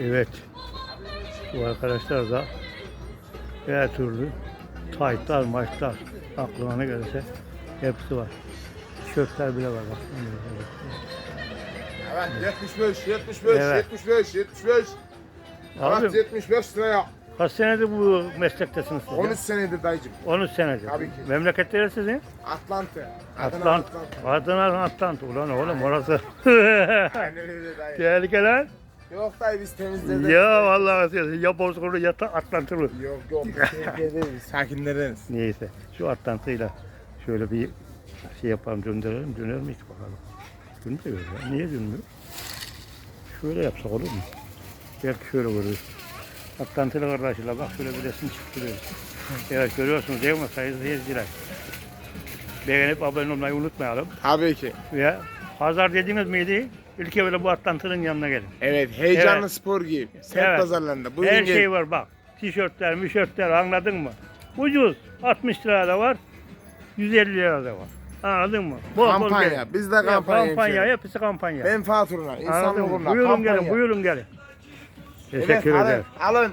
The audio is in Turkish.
Evet. Bu arkadaşlar da her türlü taytlar, maçlar aklına ne gelirse hepsi var. Tişörtler bile var bak. Evet 75, 75, Evet. 75, 75. Abi Evet 75 liraya. kaç senedir bu meslektesiniz siz? ya? 13 senedir dayıcım. 13 senedir. Tabii ki. Memleketleri sizin? Atlanta. Adana Atlant. Atlanta. Adana Atlant. Ulan oğlum orası. Aynen öyle dayı. Tehlikeler. Yok dayı biz temizledik. Ya vallahi ya bozkuru ya da Atlantılı. Yok yok. Tehlikedeniz. Sakinleriz. Neyse şu Atlantıyla şöyle bir şey yapalım döndürelim. Döner mi hiç bakalım. Dönmüyor ya. Niye dönmüyor? Şöyle yapsak olur mu? Belki şöyle vururuz. Atlantılı kardeşler bak şöyle bir resim çıktırıyoruz. evet görüyorsunuz değil mi sayın seyirciler? Beğenip abone olmayı unutmayalım. Tabii ki. Ve pazar dediğiniz miydi? İlk evvela bu Atlantı'nın yanına gelin. Evet heyecanlı Evet. spor giyim. Semt Evet. pazarlarında. Buyurun Her gelin. şey var bak. Tişörtler, mişörtler anladın mı? Ucuz. 60 lira da var. 150 lira da var. Anladın mı? Kampanya. gelin. Bizde Ya, kampanya. kampanya. hemşerim. Hepsi kampanya. Menfaat uğruna. Anladın İnsanlık mı? uğruna. Buyurun kampanya. gelin, buyurun gelin. Evet, Teşekkür alın, ederim. Alın.